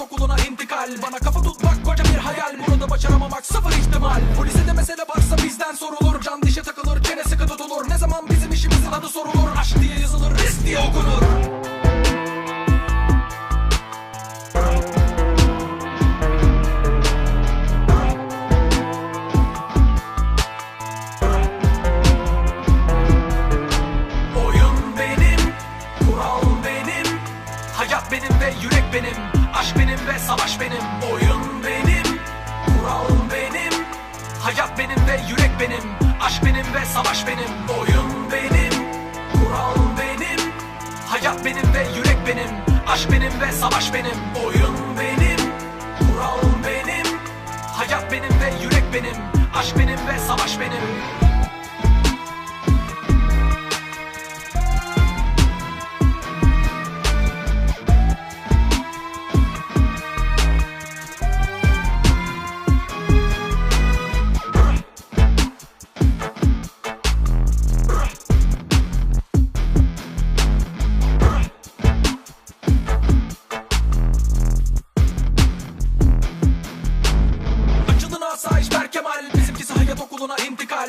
devlet okuluna intikal. Bana kafa tutmak koca bir hayal. Burada başaramamak sıfır ihtimal. Polise de mesele varsa bizden sorulur. Can dişe takılır çene sıkı tutulur. Ne zaman bizim işimizin adı sorulur? Aşk diye yazılır risk diye okunur. Benim ve yürek benim ve savaş benim Oyun benim, kural benim Hayat benim ve yürek benim Aşk benim ve savaş benim Oyun benim, kural benim Hayat benim ve yürek benim Aşk benim ve savaş benim Oyun benim, kural benim Hayat benim ve yürek benim Aşk benim ve savaş benim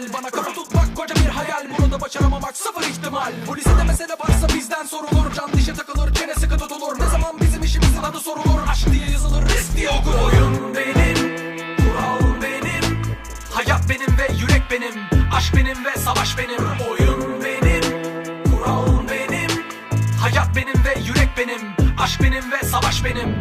intikal Bana kafa tutmak koca bir hayal. Bunu başaramamak sıfır ihtimal. Polise de mesele varsa bizden sorulur. Can dişe takılır çene sıkı tutulur. Ne zaman bizim işimizin adı sorulur? Aşk diye yazılır risk diye okunur Oyun benim Kural benim. Hayat benim ve yürek benim. Aşk benim ve savaş benim. Oyun benim Kural benim. Hayat benim ve yürek benim. Aşk benim ve savaş benim